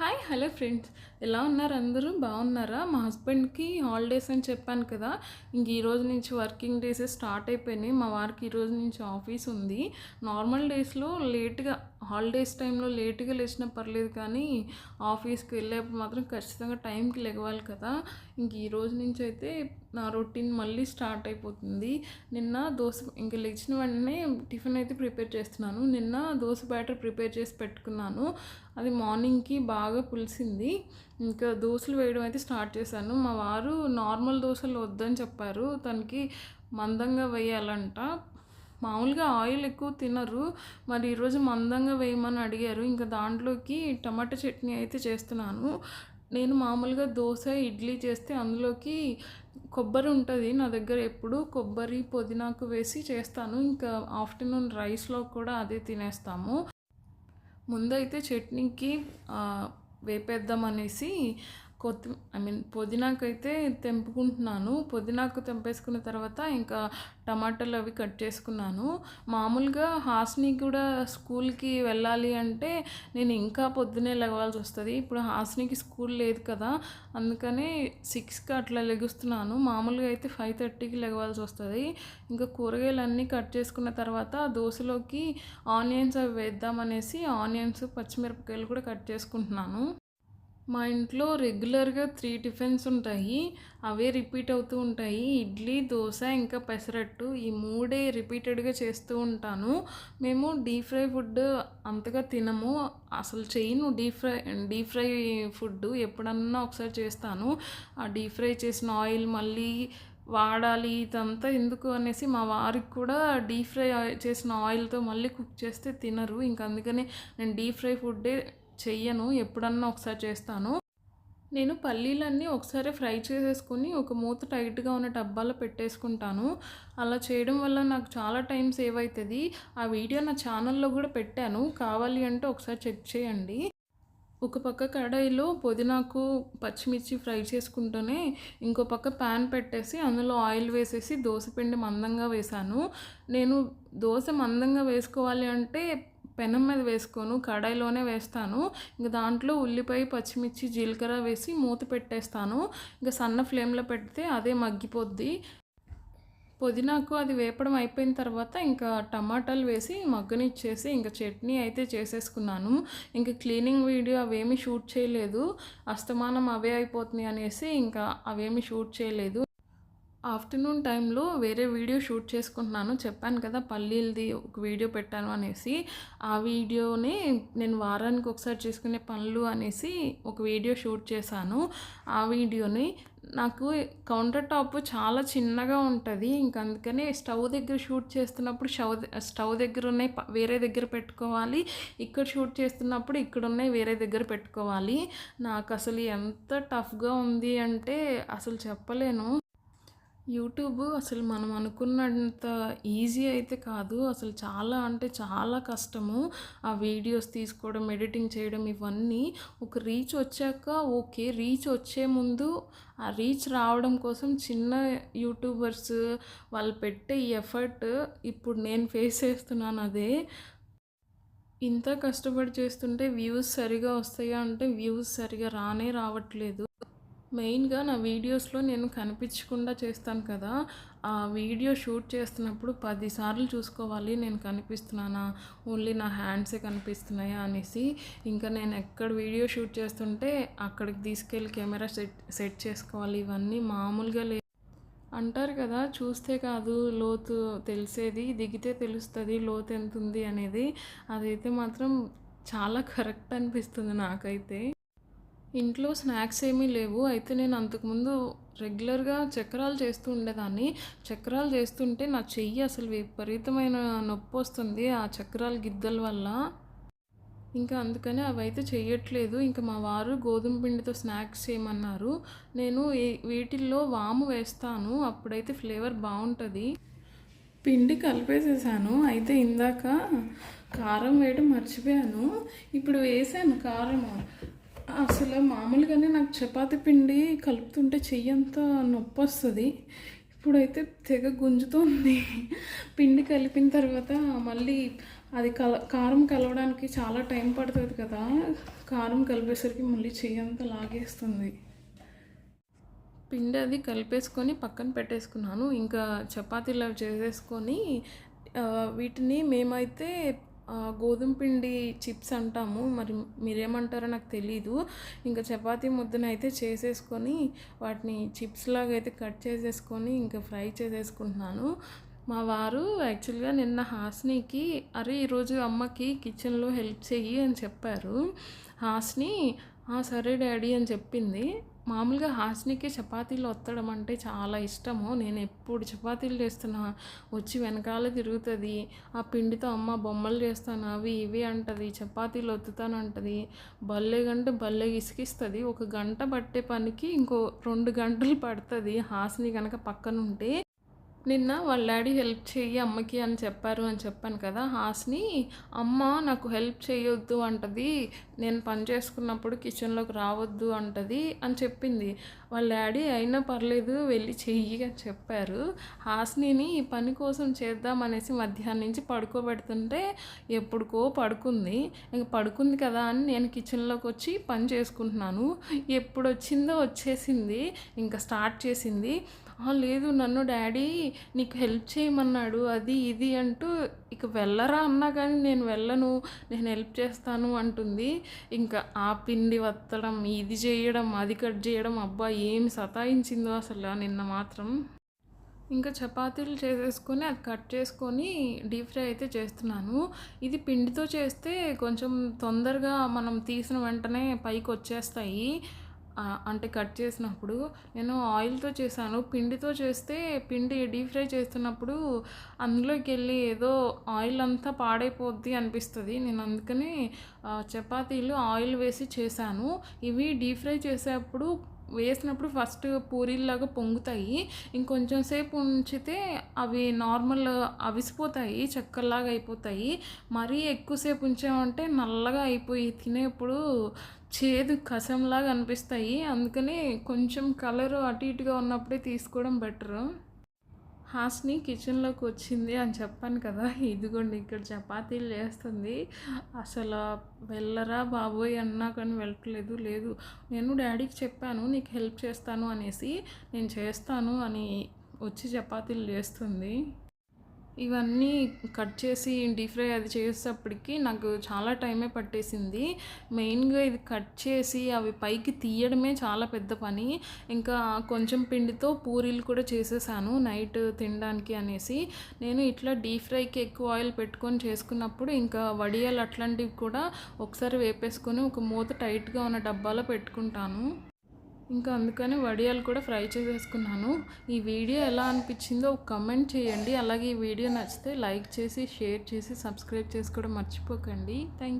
Hi hello friends ఎలా ఉన్నారు అందరూ? బాగున్నారా? మా హస్బెండ్కి హాలిడేస్ అని చెప్పాను కదా. ఇంక ఈ రోజు నుంచి వర్కింగ్ డేస్ స్టార్ట్ అయిపోయినాయి. మా వారికి ఈరోజు నుంచి ఆఫీస్ ఉంది. నార్మల్ డేస్లో లేట్గా హాలిడేస్ టైంలో లేటుగా లేచినా పర్లేదు కానీ ఆఫీస్కి వెళ్ళేప్పుడు మాత్రం ఖచ్చితంగా టైంకి లెగవాలి కదా. ఇంక ఈ రోజు నుంచి అయితే నా రొటీన్ మళ్ళీ స్టార్ట్ అయిపోతుంది. నిన్న దోశ ఇంక లేచిన వెంటనే టిఫిన్ అయితే ప్రిపేర్ చేస్తున్నాను. నిన్న దోశ బ్యాటర్ ప్రిపేర్ చేసి పెట్టుకున్నాను. అది మార్నింగ్కి బాగా పులిసింది. ఇంకా దోశలు వేయడం అయితే స్టార్ట్ చేశాను. మా వారు నార్మల్ దోశలు వద్దని చెప్పారు. తనకి మందంగా వేయాలంట. మామూలుగా ఆయిల్ ఎక్కువ తినరు. మరి ఈరోజు మందంగా వేయమని అడిగారు. ఇంకా దాంట్లోకి టమాటా చట్నీ అయితే చేస్తున్నాను. నేను మామూలుగా దోశ ఇడ్లీ చేస్తే అందులోకి కొబ్బరి ఉంటుంది. నా దగ్గర ఎప్పుడు కొబ్బరి పుదీనాకు వేసి చేస్తాను. ఇంకా ఆఫ్టర్నూన్ రైస్లో కూడా అదే తినేస్తాము. ముందైతే చట్నీకి వేపేద్దామనేసి వేపేద్దాం అనేసి కొత్తి ఐ మీన్ పుదీనాకైతే తెంపుకుంటున్నాను. పుదీనాకు తెంపేసుకున్న తర్వాత ఇంకా టమాటాలు అవి కట్ చేసుకున్నాను. మామూలుగా హాస్ని కూడా స్కూల్కి వెళ్ళాలి అంటే నేను ఇంకా పొద్దునే లెగవాల్సి వస్తుంది. ఇప్పుడు హాస్నికి స్కూల్ లేదు కదా అందుకనే సిక్స్కి అట్లా లెగుస్తున్నాను. మామూలుగా అయితే ఫైవ్ థర్టీకి లెగవాల్సి వస్తుంది. ఇంకా కూరగాయలు అన్నీ కట్ చేసుకున్న తర్వాత దోశలోకి ఆనియన్స్ అవి వేద్దామనేసి ఆనియన్స్ పచ్చిమిరపకాయలు కూడా కట్ చేసుకుంటున్నాను. మా ఇంట్లో రెగ్యులర్గా త్రీ టిఫిన్స్ ఉంటాయి. అవే రిపీట్ అవుతూ ఉంటాయి. ఇడ్లీ దోశ ఇంకా పెసరట్టు ఈ మూడే రిపీటెడ్గా చేస్తూ ఉంటాను. మేము డీప్ ఫ్రై ఫుడ్ అంతగా తినము. అసలు చేయను deep fry deep fry food ఎప్పుడన్నా ఒకసారి చేస్తాను. ఆ డీప్ ఫ్రై చేసిన ఆయిల్ మళ్ళీ వాడాలి ఇదంతా ఎందుకు అనేసి మా వారికి కూడా డీప్ ఫ్రై చేసిన ఆయిల్తో మళ్ళీ కుక్ చేస్తే తినరు. ఇంకా అందుకనే నేను డీప్ ఫ్రై ఫుడ్డే చెయ్యను ఎప్పుడన్నా ఒకసారి చేస్తాను. నేను పల్లీలన్నీ ఒకసారి ఫ్రై చేసేసుకుని ఒక మూత టైట్గా ఉన్న డబ్బాలో పెట్టేసుకుంటాను. అలా చేయడం వల్ల నాకు చాలా టైం సేవ్ అవుతుంది ఆ వీడియో నా ఛానల్లో కూడా పెట్టాను. కావాలి అంటే ఒకసారి చెక్ చేయండి. ఒక పక్క కడాయిలో పుదీనాకు పచ్చిమిర్చి ఫ్రై చేసుకుంటూనే ఇంకో పక్క ప్యాన్ పెట్టేసి అందులో ఆయిల్ వేసేసి దోసపిండి మందంగా వేశాను. నేను దోశ మందంగా వేసుకోవాలి అంటే పెనం మీద వేసుకోను కడాయిలోనే వేస్తాను. ఇంకా దాంట్లో ఉల్లిపాయ పచ్చిమిర్చి జీలకర్ర వేసి మూత పెట్టేస్తాను. ఇంకా సన్న ఫ్లేమ్లో పెడితే అదే మగ్గిపోద్ది. పుదీనాకు అది వేపడం అయిపోయిన తర్వాత ఇంకా టమాటాలు వేసి మగ్గనిచ్చేసి ఇంకా చట్నీ అయితే చేసేసుకున్నాను. ఇంకా క్లీనింగ్ వీడియో అవేమీ షూట్ చేయలేదు. అస్తమానం అవే అయిపోతున్నాయి అనేసి ఇంకా అవేమీ షూట్ చేయలేదు. ఆఫ్టర్నూన్ టైంలో వేరే వీడియో షూట్ చేసుకుంటున్నాను. చెప్పాను కదా పల్లీలది ఒక వీడియో పెట్టాను అనేసి. ఆ వీడియోని నేను వారానికి ఒకసారి చేసుకునే పనులు అనేసి ఒక వీడియో షూట్ చేశాను. ఆ వీడియోని నాకు కౌంటర్ టాప్ చాలా చిన్నగా ఉంటుంది. ఇంకా అందుకనే స్టవ్ దగ్గర షూట్ చేస్తున్నప్పుడు స్టవ్ స్టవ్ దగ్గర ఉన్నాయి వేరే దగ్గర పెట్టుకోవాలి. ఇక్కడ షూట్ చేస్తున్నప్పుడు ఇక్కడ ఉన్నాయి వేరే దగ్గర పెట్టుకోవాలి. నాకు అసలు ఎంత టఫ్గా ఉంది అంటే అసలు చెప్పలేను. యూట్యూబ్ అసలు మనం అనుకున్నంత ఈజీ అయితే కాదు. అసలు చాలా అంటే చాలా కష్టము. ఆ వీడియోస్ తీసుకోవడం ఎడిటింగ్ చేయడం ఇవన్నీ ఒక రీచ్ వచ్చాక ఓకే రీచ్ వచ్చే ముందు ఆ రీచ్ రావడం కోసం చిన్న యూట్యూబర్స్ వాళ్ళు పెట్టే ఎఫర్ట్ ఇప్పుడు నేను ఫేస్ చేస్తున్నాను అదే. ఇంత కష్టపడి చేస్తుంటే వ్యూస్ సరిగా వస్తాయా అంటే వ్యూస్ సరిగా రానే రావట్లేదు. మెయిన్గా నా వీడియోస్లో నేను కనిపించకుండా చేస్తాను కదా ఆ వీడియో షూట్ చేస్తున్నప్పుడు పదిసార్లు చూసుకోవాలి నేను కనిపిస్తున్నానా ఓన్లీ నా హ్యాండ్సే కనిపిస్తున్నాయా అనేసి. ఇంకా నేను ఎక్కడ వీడియో షూట్ చేస్తుంటే అక్కడికి తీసుకెళ్ళి కెమెరా సెట్ సెట్ చేసుకోవాలి ఇవన్నీ మామూలుగా లే అంటారు కదా చూస్తే కాదు లోతు తెలిసేది దిగితే తెలుస్తుంది లోతు ఎంత ఉంది అనేది. అదైతే మాత్రం చాలా కరెక్ట్ అనిపిస్తుంది నాకైతే. ఇంట్లో స్నాక్స్ ఏమీ లేవు. అయితే నేను అంతకుముందు రెగ్యులర్గా చక్రాలు చేస్తూ ఉండేదాన్ని. చక్రాలు చేస్తుంటే నా చెయ్యి అసలు విపరీతమైన నొప్పి వస్తుంది ఆ చక్రాల గిద్దల వల్ల. ఇంకా అందుకని అవి అయితే చెయ్యట్లేదు. ఇంకా మా వారు గోధుమ పిండితో స్నాక్స్ చేయమన్నారు. నేను వీటిల్లో వాము వేస్తాను. అప్పుడైతే ఫ్లేవర్ బాగుంటుంది. పిండి కలిపేసేసాను. అయితే ఇందాక కారం వేయడం మర్చిపోయాను. ఇప్పుడు వేసాను కారం అసలు మామూలుగానే నాకు చపాతి పిండి కలుపుతుంటే చెయ్యి అంతా నొప్పి వస్తుంది ఇప్పుడైతే తెగ గుంజుతుంది. పిండి కలిపిన తర్వాత మళ్ళీ అది కల కారం కలవడానికి చాలా టైం పడుతుంది కదా. కారం కలిపేసరికి మళ్ళీ చెయ్యి అంతా లాగేస్తుంది. పిండి అది కలిపేసుకొని పక్కన పెట్టేసుకున్నాను. ఇంకా చపాతీలు అవి చేసేసుకొని వీటిని మేమైతే గోధుమ పిండి చిప్స్ అంటాము. మరి మీరేమంటారో నాకు తెలీదు. ఇంకా చపాతీ ముద్దను అయితే చేసేసుకొని వాటిని చిప్స్ లాగా అయితే కట్ చేసేసుకొని ఇంకా ఫ్రై చేసేసుకుంటున్నాను. మా వారు యాక్చువల్గా నిన్న హాస్నికి అరే ఈరోజు అమ్మకి కిచెన్లో హెల్ప్ చెయ్యి అని చెప్పారు. హాస్ని సరే డాడీ అని చెప్పింది. మామూలుగా హాస్నికి చపాతీలు వత్తడం అంటే చాలా ఇష్టము. నేను ఎప్పుడు చపాతీలు చేస్తున్నా వచ్చి వెనకాల తిరుగుతుంది. ఆ పిండితో అమ్మ బొమ్మలు చేస్తాను అవి ఇవి అంటది చపాతీలు వత్తుతాను అంటది. భలే గంటే భలే ఇసికిస్తుంది ఒక గంట పట్టే పనికి ఇంకో రెండు గంటలు పడుతుంది హాస్ని కనుక పక్కన ఉంటే నిన్న వాళ్ళ డాడీ హెల్ప్ చెయ్యి అమ్మకి అని చెప్పారు అని చెప్పాను కదా హాస్ని అమ్మ నాకు హెల్ప్ చేయొద్దు అంటది నేను పని చేసుకున్నప్పుడు కిచెన్లోకి రావద్దు అంటది అని చెప్పింది. వాళ్ళ డాడీ అయినా పర్లేదు వెళ్ళి చెయ్యి అని చెప్పారు. హాస్నిని ఈ పని కోసం చేద్దామనేసి మధ్యాహ్నం నుంచి పడుకోబెడుతుంటే ఎప్పుడుకో పడుకుంది. ఇంక పడుకుంది కదా అని నేను కిచెన్లోకి వచ్చి పని చేసుకుంటున్నాను. ఎప్పుడు వచ్చిందో వచ్చేసింది ఇంకా స్టార్ట్ చేసింది. లేదు నన్ను డాడీ నీకు హెల్ప్ చేయమన్నాడు అది ఇది అంటూ ఇక వెళ్ళరా అన్నా కానీ నేను వెళ్ళను నేను హెల్ప్ చేస్తాను అంటుంది. ఇంకా ఆ పిండి వత్తడం ఇది చేయడం అది కట్ చేయడం అబ్బా ఏం సతాయించిందో అసలు నిన్న మాత్రం. ఇంకా చపాతీలు చేసేసుకొని అది కట్ చేసుకొని డీప్ ఫ్రై అయితే చేస్తున్నాను. ఇది పిండితో చేస్తే కొంచెం తొందరగా మనం తీసిన వెంటనే పైకి వచ్చేస్తాయి. అంటే కట్ చేసినప్పుడు నేను ఆయిల్తో చేశాను. పిండితో చేస్తే పిండి డీప్ ఫ్రై చేస్తున్నప్పుడు అందులోకి వెళ్ళి ఏదో ఆయిల్ అంతా పాడైపోద్ది అనిపిస్తుంది. నేను అందుకని చపాతీలు ఆయిల్ వేసి చేశాను. ఇవి డీప్ ఫ్రై చేసేటప్పుడు వేసినప్పుడు ఫస్ట్ పూరీల్లాగా పొంగుతాయి. ఇంకొంచెం సేపు ఉంచితే అవి నార్మల్ అవిసిపోతాయి చక్కల్లాగా అయిపోతాయి. మరీ ఎక్కువసేపు ఉంచామంటే నల్లగా అయిపోయి తినేప్పుడు చేదు కసంలాగా అనిపిస్తాయి. అందుకని కొంచెం కలర్ అటు ఇటుగా ఉన్నప్పుడే తీసుకోవడం బెటరు హాస్ని కిచెన్లోకి వచ్చింది అని చెప్పాను కదా. ఇదిగోండి ఇక్కడ చపాతీలు చేస్తుంది. అసలు వెళ్ళరా బాబోయ్ అన్నా కానీ వెళ్ళట్లేదు. లేదు నేను డాడీకి చెప్పాను నీకు హెల్ప్ చేస్తాను అనేసి. నేను చేస్తాను అని వచ్చి చపాతీలు చేస్తుంది. ఇవన్నీ కట్ చేసి డీప్ ఫ్రై అది చేసేటప్పటికి నాకు చాలా టైమే పట్టేసింది. మెయిన్గా ఇది కట్ చేసి అవి పైకి తీయడమే చాలా పెద్ద పని. ఇంకా కొంచెం పిండితో పూరీలు కూడా చేసేసాను నైట్ తినడానికి అనేసి. నేను ఇట్లా డీప్ ఫ్రైకి ఎక్కువ ఆయిల్ పెట్టుకొని చేసుకున్నప్పుడు ఇంకా వడియాలు అట్లాంటివి కూడా ఒకసారి వేపేసుకొని ఒక మూత టైట్గా ఉన్న డబ్బాలో పెట్టుకుంటాను. ఇంకా అందుకని వడియాలు కూడా ఫ్రై చేసేసుకున్నాను. ఈ వీడియో ఎలా అనిపించిందో ఒక కమెంట్ చేయండి. అలాగే ఈ వీడియో నచ్చితే లైక్ చేసి షేర్ చేసి సబ్స్క్రైబ్ చేసుకోవడం మర్చిపోకండి. థ్యాంక్